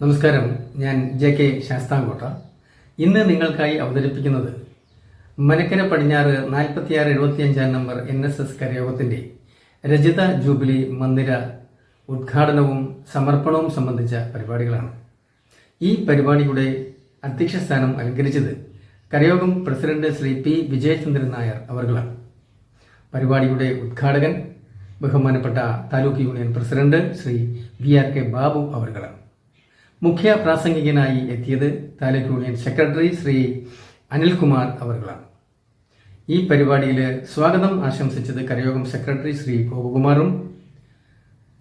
നമസ്കാരം. ഞാൻ J K Sasthamkotta. ഇന്ന് നിങ്ങൾക്കായി അവതരിപ്പിക്കുന്നത് മനക്കര പടിഞ്ഞാറ് നാൽപ്പത്തിയാറ് എഴുപത്തിയഞ്ചാം നമ്പർ എൻ എസ് എസ് കരയോഗത്തിന്റെ രജിത ജൂബിലി മന്ദിര ഉദ്ഘാടനവും സമർപ്പണവും സംബന്ധിച്ച പരിപാടികളാണ്. ഈ പരിപാടിയുടെ അധ്യക്ഷസ്ഥാനം അലങ്കരിച്ചത് കരയോഗം പ്രസിഡന്റ് ശ്രീ പി വിജയചന്ദ്രൻ നായർ അവർകളാണ് പരിപാടിയുടെ ഉദ്ഘാടകൻ ബഹുമാനപ്പെട്ട taluk union president Shri V R K Babu അവർകളാണ് മുഖ്യ പ്രാസംഗികനായി എത്തിയത് താലൂക്ക് യൂണിയൻ സെക്രട്ടറി ശ്രീ അനിൽകുമാർ അവർകളാണ് ഈ പരിപാടിയിൽ സ്വാഗതം ആശംസിച്ചത് കരയോഗം സെക്രട്ടറി ശ്രീ ഗോപകുമാറും.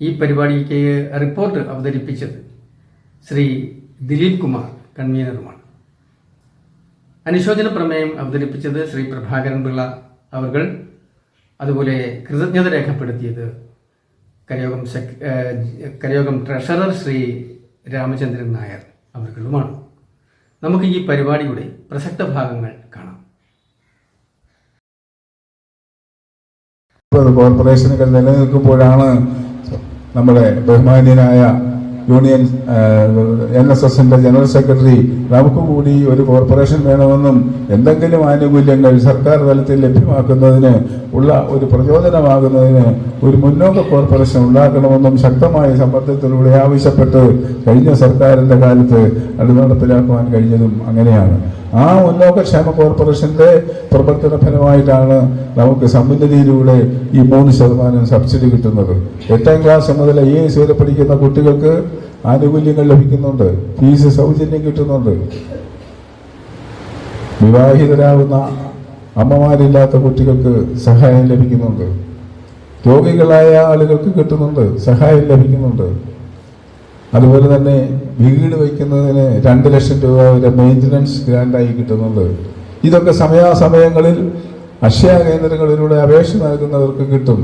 ഈ പരിപാടിക്ക് റിപ്പോർട്ട് അവതരിപ്പിച്ചത് ശ്രീ ദിലീപ് കുമാർ കൺവീനറുമാണ്. അനുശോചന പ്രമേയം അവതരിപ്പിച്ചത് ശ്രീ പ്രഭാകരൻ പിള്ള അവർ അതുപോലെ കൃതജ്ഞത രേഖപ്പെടുത്തിയത് കരയോഗം കരയോഗം ട്രഷറർ ശ്രീ രാമചന്ദ്രൻ നായർ അവർകളുമാണ് നമുക്ക് ഈ പരിപാടിയുടെ പ്രസക്ത ഭാഗങ്ങൾ കാണാം. കോർപ്പറേഷനുകൾ നിലനിൽക്കുമ്പോഴാണ് നമ്മുടെ ബഹുമാന്യനായ യൂണിയൻ എൻ എസ് എസിന്റെ ജനറൽ സെക്രട്ടറി നമുക്ക് കൂടി ഒരു കോർപ്പറേഷൻ വേണമെന്നും എന്തെങ്കിലും ആനുകൂല്യങ്ങൾ സർക്കാർ തലത്തിൽ ലഭ്യമാക്കുന്നതിന് ഉള്ള ഒരു പ്രചോദനമാകുന്നതിന് ഒരു മുന്നോക്ക കോർപ്പറേഷൻ ഉണ്ടാക്കണമെന്നും ശക്തമായ സമ്മർദ്ദത്തിലൂടെ ആവശ്യപ്പെട്ട് കഴിഞ്ഞ സർക്കാരിന്റെ കാലത്ത് അത് നടപ്പിലാക്കുവാൻ കഴിഞ്ഞതും അങ്ങനെയാണ്. ആ മുന്നോക്കക്ഷേമ കോർപ്പറേഷന്റെ പ്രവർത്തന ഫലമായിട്ടാണ് നമുക്ക് സമുന്നതിയിലൂടെ ഈ മൂന്ന് ശതമാനം സബ്സിഡി കിട്ടുന്നത്. എട്ടാം ക്ലാസ് മുതൽ ഐ എസ് വരെ പഠിക്കുന്ന കുട്ടികൾക്ക് ആനുകൂല്യങ്ങൾ ലഭിക്കുന്നുണ്ട്. ഫീസ് സൗജന്യം കിട്ടുന്നുണ്ട്. വിവാഹിതരാകുന്ന അമ്മമാരില്ലാത്ത കുട്ടികൾക്ക് സഹായം ലഭിക്കുന്നുണ്ട്. രോഗികളായ ആളുകൾക്ക് കിട്ടുന്നുണ്ട്. സഹായം ലഭിക്കുന്നുണ്ട്. അതുപോലെ തന്നെ വീട് വയ്ക്കുന്നതിന് രണ്ട് ലക്ഷം രൂപ വരെ മെയിന്റനൻസ് ഗ്രാൻഡായി കിട്ടുന്നുണ്ട്. ഇതൊക്കെ സമയാസമയങ്ങളിൽ അക്ഷയ കേന്ദ്രങ്ങളിലൂടെ അപേക്ഷ നൽകുന്നവർക്ക് കിട്ടും.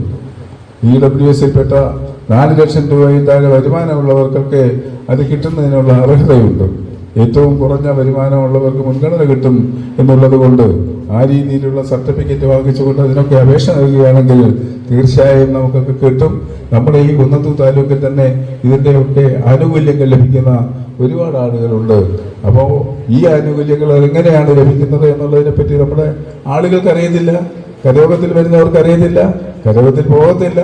ഇ ഡബ്ല്യു എസിൽപ്പെട്ട നാല് ലക്ഷം രൂപയിൽ താഴെ വരുമാനമുള്ളവർക്കൊക്കെ അത് കിട്ടുന്നതിനുള്ള അർഹതയുണ്ട്. ഏറ്റവും കുറഞ്ഞ വരുമാനമുള്ളവർക്ക് മുൻഗണന കിട്ടും എന്നുള്ളത് കൊണ്ട് ആ രീതിയിലുള്ള സർട്ടിഫിക്കറ്റ് വാങ്ങിച്ചുകൊണ്ട് അതിനൊക്കെ അപേക്ഷ നൽകുകയാണെങ്കിൽ തീർച്ചയായും നമുക്കൊക്കെ കിട്ടും. നമ്മുടെ ഈ കുന്നത്തൂർ താലൂക്കിൽ തന്നെ ഇതിന്റെയൊക്കെ ആനുകൂല്യങ്ങൾ ലഭിക്കുന്ന ഒരുപാട് ആളുകളുണ്ട്. അപ്പോൾ ഈ ആനുകൂല്യങ്ങൾ എങ്ങനെയാണ് ലഭിക്കുന്നത് എന്നുള്ളതിനെ പറ്റി നമ്മുടെ ആളുകൾക്ക് അറിയത്തില്ല. കരയോഗത്തിൽ വരുന്നവർക്ക് അറിയത്തില്ല. കരയോഗത്തിൽ പോകത്തില്ല.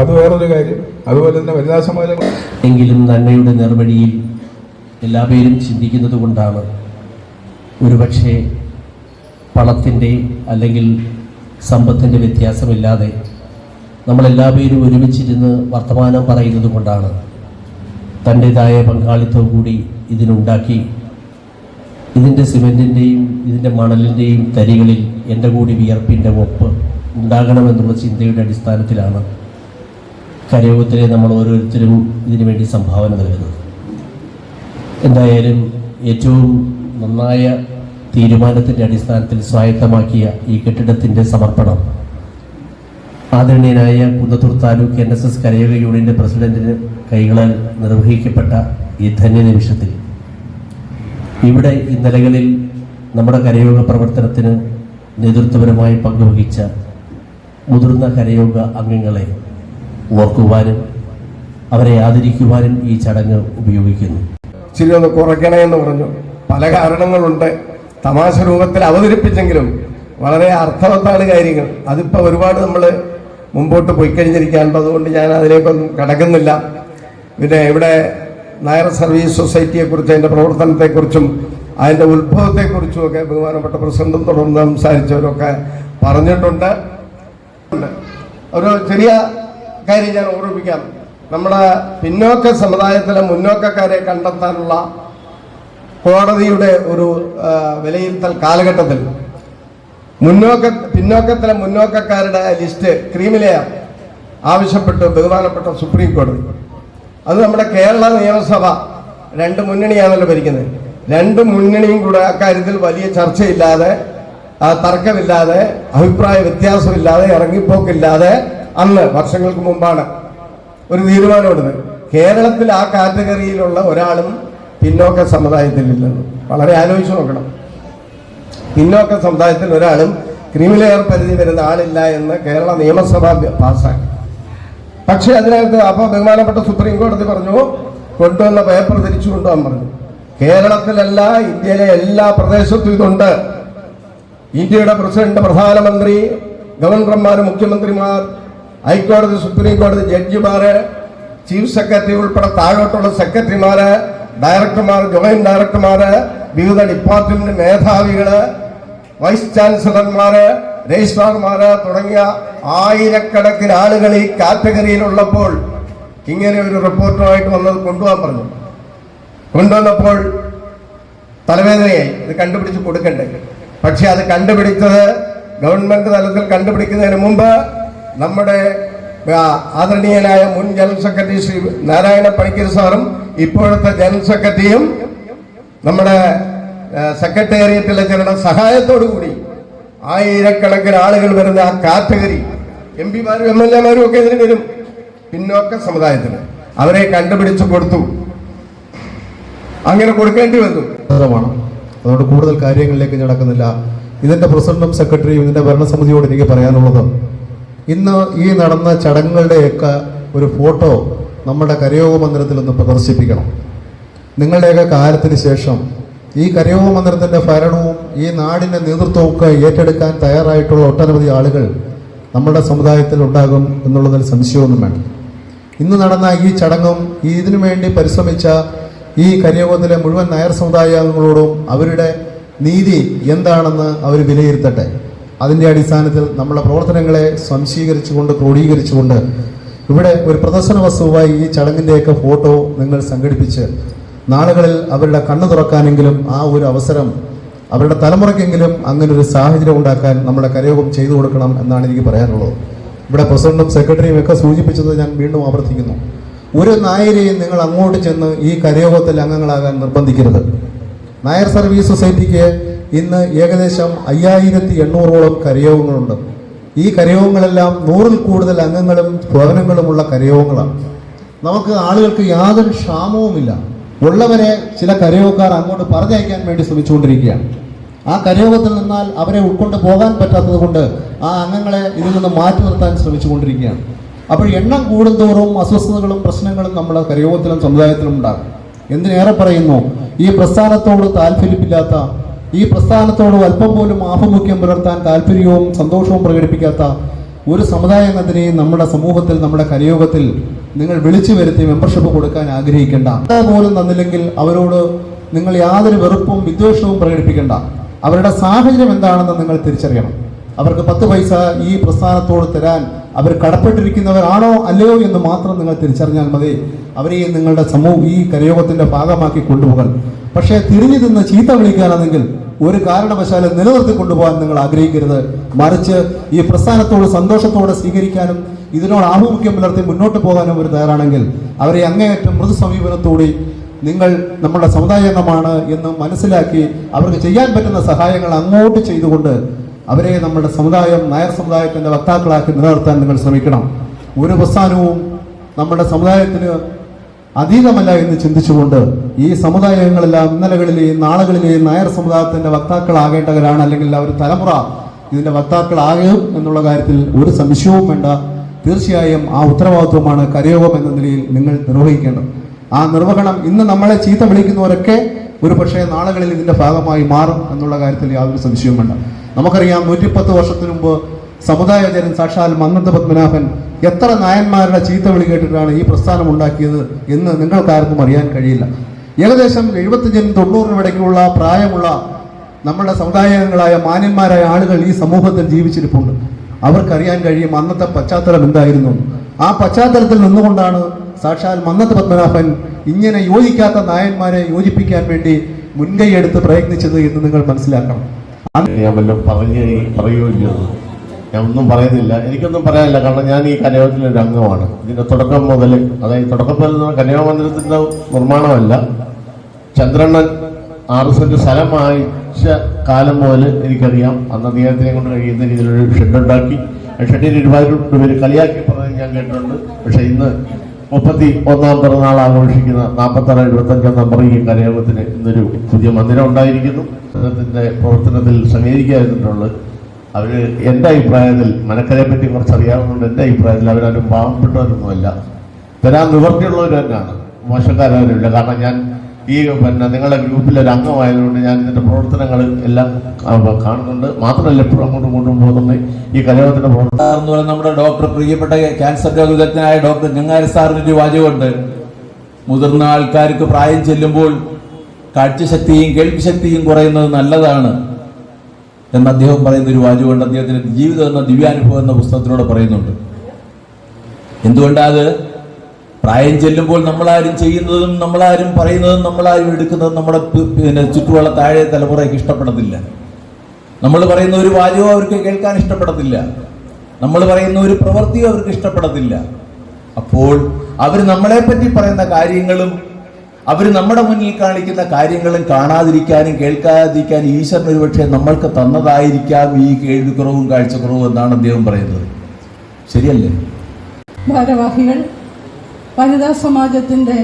അത് വേറൊരു കാര്യം. അതുപോലെ തന്നെ വനിതാ സമാജം എങ്കിലും നന്മയുടെ നിർവഴിയിൽ എല്ലാ പേരും ചിന്തിക്കുന്നത് കൊണ്ടാണ് ഒരുപക്ഷെ പണത്തിന്റെ അല്ലെങ്കിൽ സമ്പത്തിന്റെ വ്യത്യാസമില്ലാതെ നമ്മളെല്ലാ പേരും ഒരുമിച്ചിരുന്ന് വർത്തമാനം പറയുന്നത് കൊണ്ടാണ് തന്റെതായ പങ്കാളിത്തം കൂടി ഇതിനുണ്ടാക്കി ഇതിന്റെ സിമെന്റിന്റെയും ഇതിന്റെ മണലിന്റെയും തരികളിൽ എന്റെ കൂടി വിയർപ്പിന്റെ ഒപ്പ് ഉണ്ടാകണമെന്നുള്ള ചിന്തയുടെ അടിസ്ഥാനത്തിലാണ് കരയോഗത്തിലെ നമ്മൾ ഓരോരുത്തരും ഇതിനു വേണ്ടി സംഭാവന നൽകുന്നത്. എന്തായാലും ഏറ്റവും നന്നായ തീരുമാനത്തിന്റെ അടിസ്ഥാനത്തിൽ സ്വായത്തമാക്കിയ ഈ കെട്ടിടത്തിന്റെ സമർപ്പണം. ആദരണീയനായ Kunnathur taluk N S S കരയോഗ യൂണിയന്റെ പ്രസിഡന്റിന് കൈകളാൽ നിർവഹിക്കപ്പെട്ട ഈ ധന്യ നിമിഷത്തിൽ ഇവിടെ ഇന്നലകളിൽ നമ്മുടെ കരയോഗ പ്രവർത്തനത്തിന് നേതൃത്വപരമായി പങ്കുവഹിച്ച മുതിർന്ന കരയോഗ അംഗങ്ങളെ ഓർക്കുവാനും അവരെ ആദരിക്കുവാനും ഈ ചടങ്ങ് ഉപയോഗിക്കുന്നു. ചിരി ഒന്ന് കുറയ്ക്കണേ എന്ന് പറഞ്ഞു. പല കാരണങ്ങളുണ്ട്. തമാശ രൂപത്തിൽ അവതരിപ്പിച്ചെങ്കിലും വളരെ അർത്ഥവത്താണ് കാര്യങ്ങൾ. അതിപ്പോൾ ഒരുപാട് നമ്മൾ മുമ്പോട്ട് പോയി കഴിഞ്ഞിരിക്കാനുണ്ട് അതുകൊണ്ട് ഞാൻ അതിലേക്കൊന്നും കടക്കുന്നില്ല. പിന്നെ ഇവിടെ നായർ സർവീസ് സൊസൈറ്റിയെക്കുറിച്ച് അതിന്റെ പ്രവർത്തനത്തെക്കുറിച്ചും അതിന്റെ ഉത്ഭവത്തെക്കുറിച്ചും ഒക്കെ ബഹുമാനപ്പെട്ട പ്രസിഡന്റും തുടർന്ന് സംസാരിച്ചവരൊക്കെ പറഞ്ഞിട്ടുണ്ട്. ഒരു ചെറിയ കാര്യം ഞാൻ ഓർമ്മിപ്പിക്കാം. നമ്മുടെ പിന്നോക്ക സമുദായത്തിലെ മുന്നോക്കക്കാരെ കണ്ടെത്താനുള്ള കോടതിയുടെ ഒരു വിലയിരുത്തൽ കാലഘട്ടത്തിൽ. മുന്നോക്ക പിന്നോക്കത്തിലെ മുന്നോക്കക്കാരുടെ ലിസ്റ്റ് ക്രീമിലെയർ ആവശ്യപ്പെട്ട് ബഹുമാനപ്പെട്ട സുപ്രീം കോടതി. അത് നമ്മുടെ കേരള നിയമസഭ രണ്ട് മുന്നണിയാണല്ലോ ഭരിക്കുന്നത്. രണ്ട് മുന്നണിയും കൂടെ അക്കാര്യത്തിൽ വലിയ ചർച്ചയില്ലാതെ തർക്കമില്ലാതെ അഭിപ്രായ വ്യത്യാസമില്ലാതെ ഇറങ്ങിപ്പോക്കില്ലാതെ അന്ന് വർഷങ്ങൾക്ക് മുമ്പാണ് ഒരു തീരുമാനമെടുത്തത്. കേരളത്തിൽ ആ കാറ്റഗറിയിലുള്ള ഒരാളും പിന്നോക്ക സമുദായത്തിലില്ലെന്ന് വളരെ ആലോചിച്ച് നോക്കണം. പിന്നോക്ക സമുദായത്തിൽ ഒരാളും ക്രിമിലെയർ പരിധി വരുന്ന ആളില്ല എന്ന് കേരള നിയമസഭ പാസ്സാക്കി പക്ഷേ അതിനകത്ത് അപ്പോൾ ബഹുമാനപ്പെട്ട സുപ്രീം കോടതി പറഞ്ഞു കൊണ്ടുവന്ന പേപ്പർ തിരിച്ചു കൊണ്ടുപോകാൻ പറഞ്ഞു. കേരളത്തിലല്ല ഇന്ത്യയിലെ എല്ലാ പ്രദേശത്തും ഇതുണ്ട്. ഇന്ത്യയുടെ പ്രസിഡന്റ് പ്രധാനമന്ത്രി ഗവർണർമാർ മുഖ്യമന്ത്രിമാർ ഹൈക്കോടതി സുപ്രീം കോടതി ജഡ്ജിമാർ ചീഫ് സെക്രട്ടറി ഉൾപ്പെടെ താഴോട്ടുള്ള സെക്രട്ടറിമാര് ഡയറക്ടർമാർ ജോയിന്റ് ഡയറക്ടർമാർ വിവിധ ഡിപ്പാർട്ട്മെന്റ് മേധാവികൾ വൈസ് ചാൻസലർമാര് രജിസ്ട്രാർമാര് തുടങ്ങിയ ആയിരക്കണക്കിന് ആളുകൾ ഈ കാറ്റഗറിയിലുള്ളപ്പോൾ ഇങ്ങനെ ഒരു റിപ്പോർട്ടുമായിട്ട് വന്നത് കൊണ്ടുപോകാൻ പറഞ്ഞു. കൊണ്ടുവന്നപ്പോൾ തലവേദനയായി. ഇത് കണ്ടുപിടിച്ച് കൊടുക്കണ്ടേ? പക്ഷെ അത് കണ്ടുപിടിച്ചത് ഗവൺമെന്റ് തലത്തിൽ കണ്ടുപിടിക്കുന്നതിന് മുമ്പ് നമ്മുടെ ആദരണീയനായ മുൻ ജനറൽ സെക്രട്ടറി ശ്രീ നാരായണ പണിക്കർ സാറും ഇപ്പോഴത്തെ ജനറൽ സെക്രട്ടറിയും നമ്മുടെ സെക്രട്ടേറിയറ്റിലെ ചിലരുടെ സഹായത്തോടു കൂടി ആയിരക്കണക്കിന് ആളുകൾ വരുന്ന ആ കാറ്റഗറി എം പിമാരും എം എൽ എമാരും ഒക്കെ ഇതിന് വരും. പിന്നോക്ക സമുദായത്തിന്. അവരെ കണ്ടുപിടിച്ചു കൊടുത്തു. അങ്ങനെ കൊടുക്കേണ്ടി വന്നു. അതുകൊണ്ട് കൂടുതൽ കാര്യങ്ങളിലേക്ക് നടക്കുന്നില്ല ഇതിന്റെ പ്രസിഡന്റും സെക്രട്ടറിയും ഇതിന്റെ ഭരണസമിതിയോട് എനിക്ക് പറയാനുള്ളത് ഇന്ന് ഈ നടന്ന ചടങ്ങുകളുടെയൊക്കെ ഒരു ഫോട്ടോ നമ്മുടെ കരയോഗ മന്ദിരത്തിൽ ഒന്ന് പ്രദർശിപ്പിക്കണം. നിങ്ങളുടെയൊക്കെ കാലത്തിന് ശേഷം ഈ കരയോഗ മന്ദിരത്തിന്റെ ഭരണവും ഈ നാടിന്റെ നേതൃത്വവും ഒക്കെ ഏറ്റെടുക്കാൻ തയ്യാറായിട്ടുള്ള ഒട്ടനവധി ആളുകൾ നമ്മുടെ സമുദായത്തിൽ ഉണ്ടാകും എന്നുള്ളതിൽ സംശയമൊന്നും വേണ്ട. ഇന്ന് നടന്ന ഈ ചടങ്ങും ഇതിനു വേണ്ടി പരിശ്രമിച്ച ഈ കരിയോഗത്തിലെ മുഴുവൻ നായർ സമുദായാംഗങ്ങളോടും അവരുടെ നീതി എന്താണെന്ന് അവർ വിലയിരുത്തട്ടെ. അതിന്റെ അടിസ്ഥാനത്തിൽ നമ്മളെ പ്രവർത്തനങ്ങളെ സംശീകരിച്ചുകൊണ്ട് ക്രോഡീകരിച്ചുകൊണ്ട് ഇവിടെ ഒരു പ്രദർശന വസ്തുവായി ഈ ചടങ്ങിന്റെയൊക്കെ ഫോട്ടോ നിങ്ങൾ സംഘടിപ്പിച്ച് നാളുകളിൽ അവരുടെ കണ്ണു തുറക്കാനെങ്കിലും ആ ഒരു അവസരം അവരുടെ തലമുറയ്ക്കെങ്കിലും അങ്ങനെ ഒരു സാഹചര്യം ഉണ്ടാക്കാൻ നമ്മുടെ കരയോഗം ചെയ്തു കൊടുക്കണം എന്നാണ് എനിക്ക് പറയാനുള്ളത്. ഇവിടെ പ്രസിഡന്റും സെക്രട്ടറിയും ഒക്കെ സൂചിപ്പിച്ചത് ഞാൻ വീണ്ടും ആവർത്തിക്കുന്നു. ഒരു നായരെയും നിങ്ങൾ അങ്ങോട്ട് ചെന്ന് ഈ കരയോഗത്തിൽ അംഗങ്ങളാകാൻ നിർബന്ധിക്കരുത്. നായർ സർവീസ് സൊസൈറ്റിക്ക് ഇന്ന് ഏകദേശം അയ്യായിരത്തി എണ്ണൂറോളം കരയോഗങ്ങളുണ്ട്. ഈ കരയോഗങ്ങളെല്ലാം നൂറിൽ കൂടുതൽ അംഗങ്ങളും ഭവനങ്ങളുമുള്ള കരയോഗങ്ങളാണ്. നമുക്ക് ആളുകൾക്ക് യാതൊരു ക്ഷാമവുമില്ല. ഉള്ളവരെ ചില കരയോഗക്കാർ അങ്ങോട്ട് പറഞ്ഞയക്കാൻ വേണ്ടി ശ്രമിച്ചുകൊണ്ടിരിക്കുകയാണ്. ആ കരയോഗത്തിൽ നിന്നാൽ അവരെ ഉൾക്കൊണ്ട് പോകാൻ പറ്റാത്തത് കൊണ്ട് ആ അംഗങ്ങളെ ഇതിൽ നിന്ന് മാറ്റി നിർത്താൻ ശ്രമിച്ചുകൊണ്ടിരിക്കുകയാണ്. അപ്പോൾ എണ്ണം കൂടുന്തോറും അസ്വസ്ഥതകളും പ്രശ്നങ്ങളും നമ്മുടെ കരയോഗത്തിലും സമുദായത്തിലും ഉണ്ടാകും. എന്തിനേറെ പറയുന്നു? ഈ പ്രസ്ഥാനത്തോട് താല്പര്യമില്ലാത്ത ഈ പ്രസ്ഥാനത്തോട് അല്പം പോലും ആഭിമുഖ്യം പുലർത്താൻ താല്പര്യവും സന്തോഷവും പ്രകടിപ്പിക്കാത്ത ഒരു സമുദായത്തിനെയും നമ്മുടെ സമൂഹത്തിൽ നമ്മുടെ കരയോഗത്തിൽ നിങ്ങൾ വിളിച്ചു വരുത്തി മെമ്പർഷിപ്പ് കൊടുക്കാൻ ആഗ്രഹിക്കേണ്ട. അതുപോലും തന്നില്ലെങ്കിൽ അവരോട് നിങ്ങൾ യാതൊരു വെറുപ്പും വിദ്വേഷവും പ്രകടിപ്പിക്കേണ്ട. അവരുടെ സാഹചര്യം എന്താണെന്ന് നിങ്ങൾ തിരിച്ചറിയണം. അവർക്ക് പത്ത് പൈസ ഈ പ്രസ്ഥാനത്തോട് തരാൻ അവർ കടപ്പെട്ടിരിക്കുന്നവരാണോ അല്ലയോ എന്ന് മാത്രം നിങ്ങൾ തിരിച്ചറിഞ്ഞാൽ മതി. അവരെയും നിങ്ങളുടെ സമൂഹം ഈ കരയോഗത്തിന്റെ ഭാഗമാക്കി കൊണ്ടുപോകാൻ. പക്ഷേ തിരിഞ്ഞു നിന്ന് ചീത്ത വിളിക്കാനാണെങ്കിൽ ഒരു കാരണവശാലും നിലനിർത്തി കൊണ്ടുപോകാൻ നിങ്ങൾ ആഗ്രഹിക്കരുത്. മറിച്ച് ഈ പ്രസ്ഥാനത്തോട് സന്തോഷത്തോടെ സ്വീകരിക്കാനും ഇതിനോട് ആഭിമുഖ്യം പുലർത്തി മുന്നോട്ട് പോകാനും ഒരു തയ്യാറാണെങ്കിൽ അവരെ അങ്ങേയറ്റം മൃദു സമീപനത്തോടെ നിങ്ങൾ നമ്മുടെ സമുദായാംഗമാണ് എന്ന് മനസ്സിലാക്കി അവർക്ക് ചെയ്യാൻ പറ്റുന്ന സഹായങ്ങൾ അങ്ങോട്ട് ചെയ്തുകൊണ്ട് അവരെ നമ്മുടെ സമുദായം നായർ സമുദായത്തിന്റെ വക്താക്കളാക്കി നിലനിർത്താൻ നിങ്ങൾ ശ്രമിക്കണം. ഒരു പ്രസ്ഥാനവും നമ്മുടെ സമുദായത്തിന് അതീതമല്ല എന്ന് ചിന്തിച്ചുകൊണ്ട് ഈ സമുദായങ്ങളെല്ലാം ഇന്നലകളിലെയും നാളുകളിലെയും നായർ സമുദായത്തിന്റെ വക്താക്കളാകേണ്ടവരാണ് അല്ലെങ്കിൽ അവർ തലമുറ ഇതിന്റെ വക്താക്കളാകും എന്നുള്ള കാര്യത്തിൽ ഒരു സംശയവും വേണ്ട. തീർച്ചയായും ആ ഉത്തരവാദിത്വമാണ് കരയോഗം എന്ന നിലയിൽ നിങ്ങൾ നിർവഹിക്കേണ്ടത്. ആ നിർവഹണം ഇന്ന് നമ്മളെ ചീത്ത വിളിക്കുന്നവരൊക്കെ ഒരു പക്ഷേ നാളുകളിൽ ഇതിന്റെ ഭാഗമായി മാറും എന്നുള്ള കാര്യത്തിൽ യാതൊരു സംശയവും വേണ്ട. നമുക്കറിയാം നൂറ്റിപ്പത്ത് വർഷത്തിന് മുമ്പ് സമുദായചരൻ സാക്ഷാൽ മന്നന്ത പത്മനാഭൻ എത്ര നായന്മാരുടെ ചീത്ത വിളി കേട്ടിട്ടാണ് ഈ പ്രസ്ഥാനം ഉണ്ടാക്കിയത് എന്ന് നിങ്ങൾക്കാർക്കും അറിയാൻ കഴിയില്ല. ഏകദേശം എഴുപത്തഞ്ചിനും തൊണ്ണൂറിനും ഇടയ്ക്കുള്ള പ്രായമുള്ള നമ്മുടെ സമുദായങ്ങളായ മാന്യന്മാരായ ആളുകൾ ഈ സമൂഹത്തിൽ ജീവിച്ചിരിപ്പുണ്ട്. അവർക്കറിയാൻ കഴിയും അന്നത്തെ പശ്ചാത്തലം എന്തായിരുന്നു. ആ പശ്ചാത്തലത്തിൽ നിന്നുകൊണ്ടാണ് സാക്ഷാൽ മന്നത്ത് പത്മനാഭൻ ഇങ്ങനെ യോജിക്കാത്ത നായന്മാരെ യോജിപ്പിക്കാൻ വേണ്ടി മുൻകൈയെടുത്ത് പ്രയത്നിച്ചത് എന്ന് നിങ്ങൾ മനസ്സിലാക്കണം. ഞാൻ വല്ലതും പറഞ്ഞ് പറയുകയില്ല ഞാൻ ഒന്നും പറയുന്നില്ല. എനിക്കൊന്നും പറയാനില്ല. കാരണം ഞാൻ ഈ കലയോഗത്തിലെ ഒരു അംഗമാണ്. ഇതിന്റെ തുടക്കം മുതൽ അതായത് തുടക്കം മുതൽ മന്ദിരത്തിന്റെ നിർമ്മാണമല്ല. ചന്ദ്രണ്ണൻ ആറ് സെന്റ് സ്ഥലം വാങ്ങിച്ച കാലം മുതൽ എനിക്കറിയാം. അന്ന് അദ്ദേഹത്തിനെ കൊണ്ട് കഴിയുന്ന രീതിയിലൊരു ഷെഡ് ഉണ്ടാക്കി ആ ഷെഡിന് ഒരുപാട് പേര് കളിയാക്കി പറഞ്ഞത് ഞാൻ കേട്ടിട്ടുണ്ട്. പക്ഷെ ഇന്ന് മുപ്പത്തി ഒന്നാം പിറന്നാൾ ആഘോഷിക്കുന്ന നാൽപ്പത്താറ് എഴുപത്തഞ്ചാം നമ്പർ ഈ കലയോഗത്തിന് ഇന്നൊരു പുതിയ മന്ദിരം ഉണ്ടായിരിക്കുന്നു. അതിന്റെ പ്രവർത്തനത്തിൽ സഹകരിക്കാതിട്ടുള്ളത് അവർ എന്റെ അഭിപ്രായത്തിൽ മനക്കരയെ പറ്റി കുറച്ച് അറിയാവുന്നതുകൊണ്ട് എന്റെ അഭിപ്രായത്തിൽ അവരാരും പാവപ്പെട്ടവരൊന്നുമല്ല. തരാൻ നിവർത്തിയുള്ളവർ തന്നെയാണ്. മോശക്കാരവരുമില്ല കാരണം ഞാൻ ഈ പിന്നെ നിങ്ങളുടെ ഗ്രൂപ്പിൽ ഒരു അംഗമായതുകൊണ്ട് ഞാൻ ഇതിന്റെ പ്രവർത്തനങ്ങൾ എല്ലാം കാണുന്നുണ്ട്. മാത്രമല്ല എപ്പോഴും അങ്ങോട്ടും ഇങ്ങോട്ടും ഈ കലയോഗത്തിന്റെ പ്രവർത്തനം. എന്ന് പറയുന്നത് നമ്മുടെ ഡോക്ടർ പ്രിയപ്പെട്ട ക്യാൻസർ രോഗവിദഗ്ധനായ ഡോക്ടർ ഗംഗാരി സാറിന് ഒരു വാചകമുണ്ട്. മുതിർന്ന ആൾക്കാർക്ക് പ്രായം ചെല്ലുമ്പോൾ കാഴ്ചശക്തിയും കേൾവിശക്തിയും കുറയുന്നത് നല്ലതാണ് എന്ന് അദ്ദേഹം പറയുന്ന ഒരു വാചകമുണ്ട്. അദ്ദേഹത്തിന്റെ ജീവിതം എന്ന ദിവ്യാനുഭവം എന്ന പുസ്തകത്തിലൂടെ പറയുന്നുണ്ട്. എന്തുകൊണ്ടാ അത്? പ്രായം ചെല്ലുമ്പോൾ നമ്മളാരും ചെയ്യുന്നതും നമ്മളാരും പറയുന്നതും നമ്മളാരും എടുക്കുന്നതും നമ്മുടെ പിന്നെ ചുറ്റുമുള്ള താഴെ തലമുറയ്ക്ക് ഇഷ്ടപ്പെടത്തില്ല നമ്മൾ പറയുന്ന ഒരു വാചകവും അവർക്ക് കേൾക്കാൻ ഇഷ്ടപ്പെടത്തില്ല. നമ്മൾ പറയുന്ന ഒരു പ്രവൃത്തിയും അവർക്ക് ഇഷ്ടപ്പെടത്തില്ല. അപ്പോൾ അവർ നമ്മളെ പറ്റി പറയുന്ന കാര്യങ്ങളും അവർ നമ്മുടെ മുന്നിൽ കാണിക്കുന്ന കാര്യങ്ങളും കാണാതിരിക്കാനും കേൾക്കാതിരിക്കാനും ഈശ്വരൻ ഒരുപക്ഷെ നമ്മൾക്ക് തന്നതായിരിക്കാം ഈ കേൾവിക്കുറവും കാഴ്ചക്കുറവും എന്നാണ് അദ്ദേഹം പറയുന്നത്. ശരിയല്ലേ? ഭാരവാഹികൾ വനിതാ സമാജത്തിന്റെ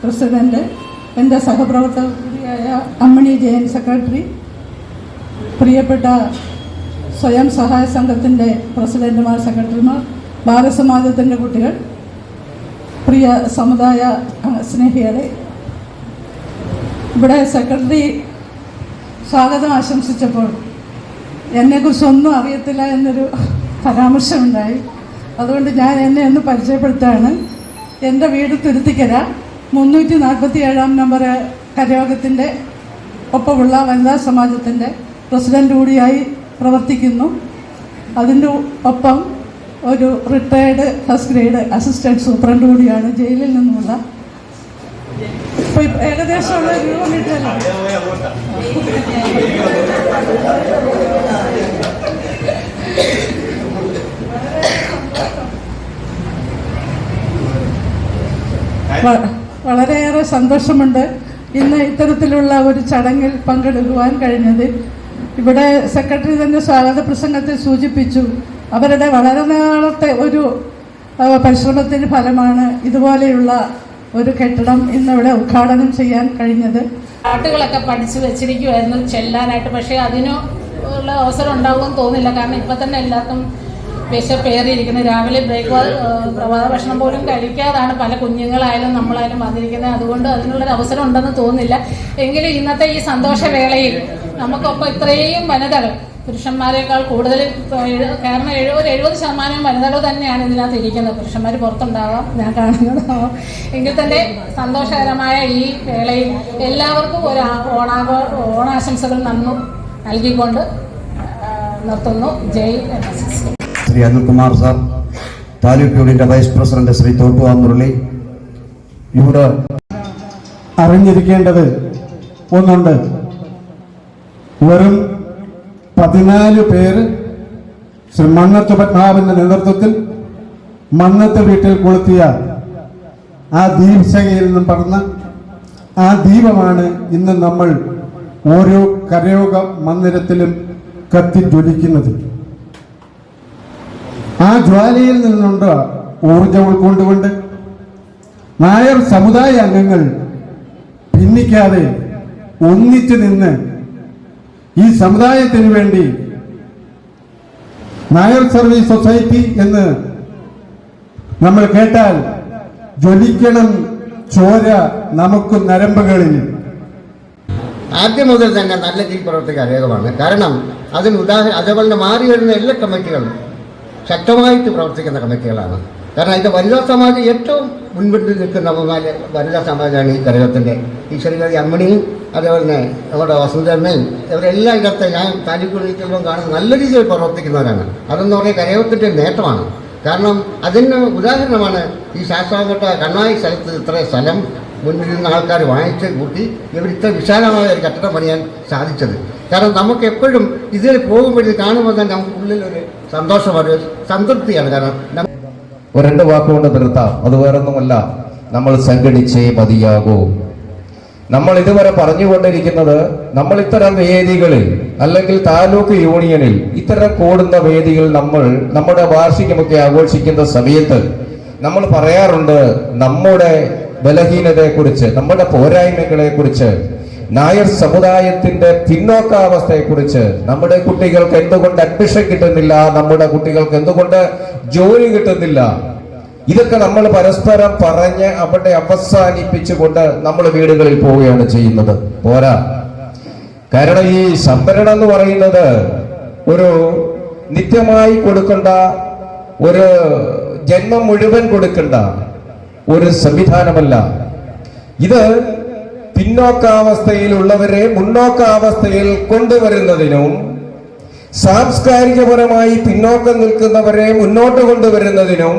പ്രസിഡന്റ് എന്റെ സഹപ്രവർത്തക കൂടിയായ അമ്മണി ജയൻ സെക്രട്ടറി പ്രിയപ്പെട്ട സ്വയം സഹായ സംഘത്തിന്റെ പ്രസിഡന്റുമാർ സെക്രട്ടറിമാർ ബാലസമാജത്തിന്റെ കുട്ടികൾ പ്രിയ സമുദായ സ്നേഹികളെ ഇവിടെ സെക്രട്ടറി സ്വാഗതം ആശംസിച്ചപ്പോൾ എന്നെക്കുറിച്ചൊന്നും അറിയത്തില്ല എന്നൊരു പരാമർശമുണ്ടായി. അതുകൊണ്ട് ഞാൻ എന്നെ ഒന്ന് പരിചയപ്പെടുത്താണ് എന്റെ വീട് തുരുത്തിക്കര മുന്നൂറ്റി നാൽപ്പത്തി ഏഴാം നമ്പർ കരയോഗത്തിന്റെ ഒപ്പമുള്ള വനിതാ സമാജത്തിന്റെ പ്രസിഡന്റ് കൂടിയായി പ്രവർത്തിക്കുന്നു. അതിന്റെ ഒപ്പം ഒരു retired first grade assistant superintendent കൂടിയാണ് ജയിലിൽ നിന്നുള്ള. ഏകദേശം വളരെയേറെ സന്തോഷമുണ്ട്. ഇന്ന് ഇത്തരത്തിലുള്ള ഒരു ചടങ്ങിൽ പങ്കെടുക്കുവാൻ കഴിഞ്ഞതിൽ ഇവിടെ സെക്രട്ടറി തന്നെ സ്വാഗത പ്രസംഗത്തിൽ സൂചിപ്പിച്ചു. അവരുടെ വളരെ നാളത്തെ ഒരു പരിശ്രമത്തിന് ഫലമാണ് ഇതുപോലെയുള്ള ഒരു കെട്ടിടം ഇന്നിവിടെ ഉദ്ഘാടനം ചെയ്യാൻ കഴിഞ്ഞത്. പാട്ടുകളൊക്കെ പഠിച്ചു വെച്ചിരിക്കുമായിരുന്നു ചെല്ലാനായിട്ട്. പക്ഷേ അതിനുള്ള ഉള്ള അവസരം ഉണ്ടാകുമെന്ന് തോന്നില്ല കാരണം ഇപ്പം തന്നെ എല്ലാവർക്കും വിശപ്പേറിയിരിക്കുന്നത് രാവിലെ ബ്രേക്ക്ഫാസ്റ്റ് പ്രഭാത ഭക്ഷണം പോലും കഴിക്കാതാണ് പല കുഞ്ഞുങ്ങളായാലും നമ്മളായാലും വന്നിരിക്കുന്നത്. അതുകൊണ്ട് അതിനുള്ളൊരു അവസരം ഉണ്ടെന്ന് തോന്നുന്നില്ല. എങ്കിലും ഇന്നത്തെ ഈ സന്തോഷവേളയിൽ നമുക്കൊപ്പം ഇത്രയും വനിതകൾ പുരുഷന്മാരെക്കാൾ കൂടുതൽ കാരണം എഴുപത് എഴുപത് ശതമാനം വനിതകൾ തന്നെയാണ് ഇതിനകത്ത് ഇരിക്കുന്നത്. പുരുഷന്മാർ പുറത്തുണ്ടാവാം ഞാൻ കാണുന്നത്. എങ്കിൽ തന്നെ സന്തോഷകരമായ ഈ വേളയിൽ എല്ലാവർക്കും ഒരു ഓണാഘോ ഓണാശംസകൾ നന്നു നൽകിക്കൊണ്ട് നിർത്തുന്നു. ജയ് ശ്രീ അനിൽകുമാർ സാർ താലൂക്ക് യൂണിയന്റെ വൈസ് പ്രസിഡന്റ് ശ്രീ തോട്ടുവാ മുരളി. ഇവിടെ അറിഞ്ഞിരിക്കേണ്ടത് ഒന്നുണ്ട്. വെറും പതിനാല് പേര് ശ്രീ മണ്ണത്ത് പത്മനാഭന്റെ നേതൃത്വത്തിൽ മണ്ണത്ത് വീട്ടിൽ കൊളുത്തിയ ആ ദീപശകയിൽ നിന്നും പറഞ്ഞ ആ ദീപമാണ് ഇന്ന് നമ്മൾ ഓരോ കരയോഗ മന്ദിരത്തിലും കത്തി ജ്വലിക്കുന്നത് ആ ജ്വാലയിൽ നിന്നുണ്ട് ഊർജം ഉൾക്കൊണ്ടുകൊണ്ട്. നായർ സമുദായ അംഗങ്ങൾ ഭിന്നിക്കാതെ ഒന്നിച്ചു നിന്ന് ഈ സമുദായത്തിന് വേണ്ടി നായർ സർവീസ് സൊസൈറ്റി എന്ന് നമ്മൾ കേട്ടാൽ ജ്വലിക്കണം ചോര നമുക്ക് നരമ്പുകളിൽ. ആദ്യം മുതൽ തന്നെ നല്ല രീതിയിൽ പ്രവർത്തിക്കുക അരേഖമാണ് കാരണം അതിന് ഉദാഹരണം അതേപോലെ മാറി വരുന്ന എല്ലാ കമ്മിറ്റികളും ശക്തമായിട്ട് പ്രവർത്തിക്കുന്ന കമ്മിറ്റികളാണ്. കാരണം ഇത് വനിതാ സമാജം ഏറ്റവും മുൻപിട്ട് നിൽക്കുന്ന മൂന്നാൽ വനിതാ സമാജമാണ് ഈ കരകത്തിന്റെ ഈ ശ്രീമതി അമ്മണിയും അതേപോലെ തന്നെ നമ്മുടെ വസുന്ധരനെയും ഇവരെല്ലാം ഇടത്തെ ഞാൻ താലൂക്ക് ചെല്ലുമ്പോൾ കാണുന്ന നല്ല രീതിയിൽ പ്രവർത്തിക്കുന്നവരാണ്. അതെന്ന് പറഞ്ഞാൽ കരയോഗത്തിന്റെ നേട്ടമാണ്. കാരണം അതിന് ഉദാഹരണമാണ് ഈ ശാസ്താംകോട്ട കണ്ണായി സ്ഥലത്ത് ഇത്ര സ്ഥലം മുന്നിൽ നിന്ന് ആൾക്കാർ വാങ്ങിച്ച് കൂട്ടി ഇവർ ഇത്ര വിശാലമായ ഒരു കെട്ടിടം പണിയാൻ സാധിച്ചത്. കാരണം നമുക്ക് എപ്പോഴും ഇതിൽ പോകുമ്പോഴേ കാണുമ്പോൾ തന്നെ നമുക്ക് ഉള്ളിൽ സന്തോഷമാണ് സംതൃപ്തിയാണ്. കാരണം ഒരു രണ്ട് വാക്കുകൊണ്ട് നിർത്താം. അത് വേറൊന്നുമല്ല. നമ്മൾ സംഘടിച്ചേ മതിയാകൂ. നമ്മൾ ഇതുവരെ പറഞ്ഞുകൊണ്ടിരിക്കുന്നത് നമ്മൾ ഇത്തരം വേദികളിൽ അല്ലെങ്കിൽ താലൂക്ക് യൂണിയനിൽ ഇത്തരം കൂടുന്ന വേദികൾ നമ്മൾ നമ്മുടെ വാർഷികമൊക്കെ ആഘോഷിക്കുന്ന സമയത്ത് നമ്മൾ പറയാറുണ്ട് നമ്മുടെ ബലഹീനതയെക്കുറിച്ച് നമ്മുടെ പോരായ്മകളെക്കുറിച്ച്. നായർ സമുദായത്തിന്റെ പിന്നോക്കാവസ്ഥയെക്കുറിച്ച് നമ്മുടെ കുട്ടികൾക്ക് എന്തുകൊണ്ട് അഡ്മിഷൻ കിട്ടുന്നില്ല നമ്മുടെ കുട്ടികൾക്ക് എന്തുകൊണ്ട് ജോലി കിട്ടുന്നില്ല? ഇതൊക്കെ നമ്മൾ പരസ്പരം പറഞ്ഞ് അവിടെ അവസാനിപ്പിച്ചുകൊണ്ട് നമ്മൾ വീടുകളിൽ പോവുകയാണ് ചെയ്യുന്നത്. പോരാ. കാരണം ഈ സംഭരണം എന്ന് പറയുന്നത് ഒരു നിത്യമായി കൊടുക്കേണ്ട ഒരു ജന്മം മുഴുവൻ കൊടുക്കേണ്ട ഒരു സംവിധാനമല്ല. ഇത് പിന്നോക്കാവസ്ഥയിലുള്ളവരെ മുന്നോക്കാവസ്ഥയിൽ കൊണ്ടുവരുന്നതിനും സാംസ്കാരികപരമായി പിന്നോക്കം നിൽക്കുന്നവരെ മുന്നോട്ട് കൊണ്ടുവരുന്നതിനും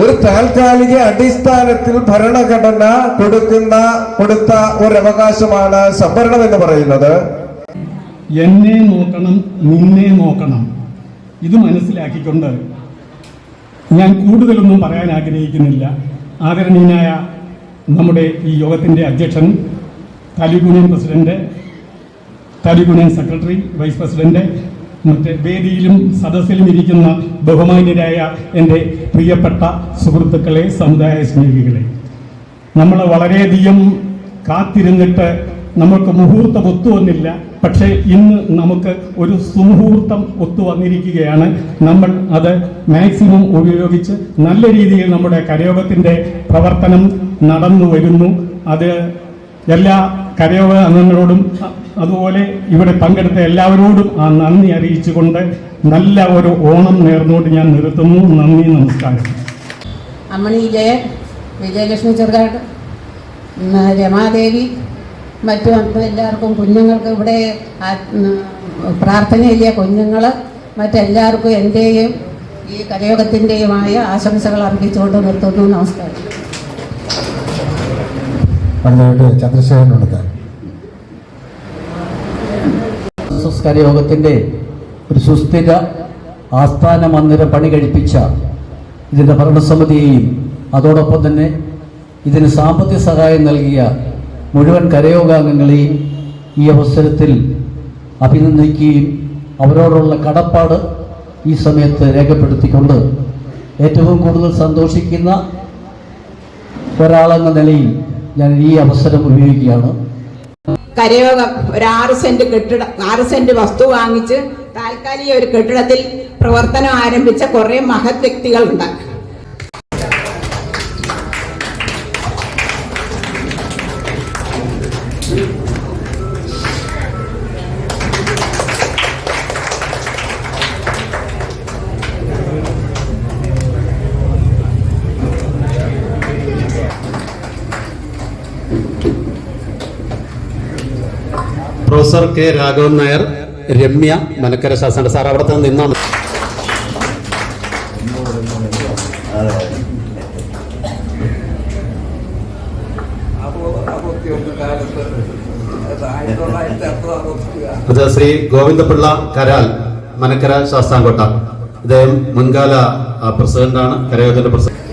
ഒരു താൽക്കാലിക അടിസ്ഥാനത്തിൽ ഭരണഘടന കൊടുക്കുന്ന കൊടുത്ത ഒരവകാശമാണ് സംവരണം എന്ന് പറയുന്നത്. എന്നെ നോക്കണം നിന്നെ നോക്കണം. ഇത് മനസ്സിലാക്കിക്കൊണ്ട് ഞാൻ കൂടുതലൊന്നും പറയാൻ ആഗ്രഹിക്കുന്നില്ല. ആദരണീയനായ നമ്മുടെ ഈ യോഗത്തിന്റെ അധ്യക്ഷൻ taluk president taluk secretary vice president മറ്റ് വേദിയിലും സദസ്സിലും ഇരിക്കുന്ന ബഹുമാന്യരായ എന്റെ പ്രിയപ്പെട്ട സുഹൃത്തുക്കളെ സമുദായ സ്നേഹികളെ. നമ്മൾ വളരെയധികം കാത്തിരുന്നിട്ട് നമുക്ക് മുഹൂർത്തം ഒത്തുവന്നില്ല. പക്ഷേ ഇന്ന് നമുക്ക് ഒരു സുമുഹൂർത്തം ഒത്തു വന്നിരിക്കുകയാണ് നമ്മൾ അത് മാക്സിമം ഉപയോഗിച്ച് നല്ല രീതിയിൽ നമ്മുടെ കരയോഗത്തിന്റെ പ്രവർത്തനം നടന്നു വരുന്നു. അത് എല്ലാ കരയോഗ അംഗങ്ങളോടും അതുപോലെ ഇവിടെ പങ്കെടുത്ത എല്ലാവരോടും ആ നന്ദി അറിയിച്ചുകൊണ്ട് നല്ല ഒരു ഓണം നേർന്നുകൊണ്ട് ഞാൻ നിർത്തുന്നു. നന്ദി നമസ്കാരം. അമ്മണി ജയൻ വിജയലക്ഷ്മി ചെറുകാട് രമാദേവി മറ്റു എല്ലാവർക്കും കുഞ്ഞുങ്ങൾക്ക് ഇവിടെ പ്രാർത്ഥനയിലെ കുഞ്ഞുങ്ങൾ മറ്റെല്ലാവർക്കും എന്റെയും ഈ കരയോഗത്തിന്റെയുമായ ആശംസകൾ അർപ്പിച്ചുകൊണ്ട് നിർത്തുന്നു. നമസ്കാരം. അടുത്തതായിട്ട് ചന്ദ്രശേഖരൻ എടുക്കാൻ സംസ്കാര യോഗത്തിന്റെ ഒരു സുസ്ഥിര ആസ്ഥാന മന്ദിരം പണി കഴിപ്പിച്ച ഇതിന്റെ ഭരണസമിതിയെയും അതോടൊപ്പം തന്നെ ഇതിന് സാമ്പത്തിക സഹായം നൽകിയ മുഴുവൻ കരയോഗാംഗങ്ങളെയും ഈ അവസരത്തിൽ അഭിനന്ദിക്കുകയും അവരോടുള്ള കടപ്പാട് ഈ സമയത്ത് രേഖപ്പെടുത്തിക്കൊണ്ട് ഏറ്റവും കൂടുതൽ സന്തോഷിക്കുന്ന ഒരാളെന്ന നിലയിൽ ഞാൻ ഈ അവസരം ഉപയോഗിക്കുകയാണ്. കരയോഗം ഒരു ആറ് സെന്റ് കെട്ടിട ആറ് സെന്റ് വസ്തു വാങ്ങിച്ച് താൽക്കാലിക ഒരു കെട്ടിടത്തിൽ പ്രവർത്തനം ആരംഭിച്ച കുറെ മഹത് വ്യക്തികളുണ്ട്. പ്രൊഫസർ കെ രാഘവൻ നായർ രമ്യ മനക്കര ശാസന സാർ അവിടെ തന്നെ നിന്നാണ്. അത് ശ്രീ ഗോവിന്ദപിള്ള കരാൽ മനക്കര ശാസ്താംകോട്ട. ഇദ്ദേഹം മുൻകാല പ്രസിഡന്റാണ് കരയോഗത്തിന്റെ പ്രസിഡന്റ്.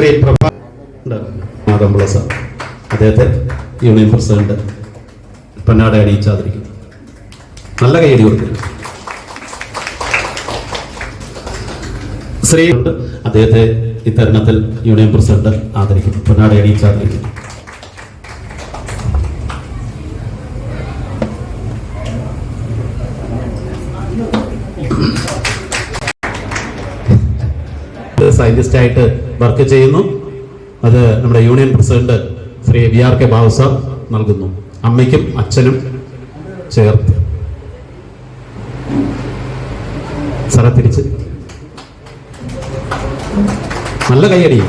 ശ്രീ പ്രഭാ സാർ. അദ്ദേഹത്തെ യൂണിയൻ പ്രസിഡന്റ് പൊന്നാട അണിയിച്ചാതിരിക്കുന്നു നല്ല കൈയടി കൊടുക്കുന്നു. ശ്രീ അദ്ദേഹത്തെ ഇത്തരണത്തിൽ യൂണിയൻ പ്രസിഡന്റ് ആദരിക്കുന്നു. പൊന്നാട അണിയിച്ചാതിരിക്കുന്നു സയന്റിസ്റ്റ് ആയിട്ട് വർക്ക് ചെയ്യുന്നു. അത് നമ്മുടെ union president Shri V R K Babu sir നൽകുന്നു. അമ്മയ്ക്കും അച്ഛനും ചേർത്ത്. സാറെ തിരിച്ച്. നല്ല കൈയടി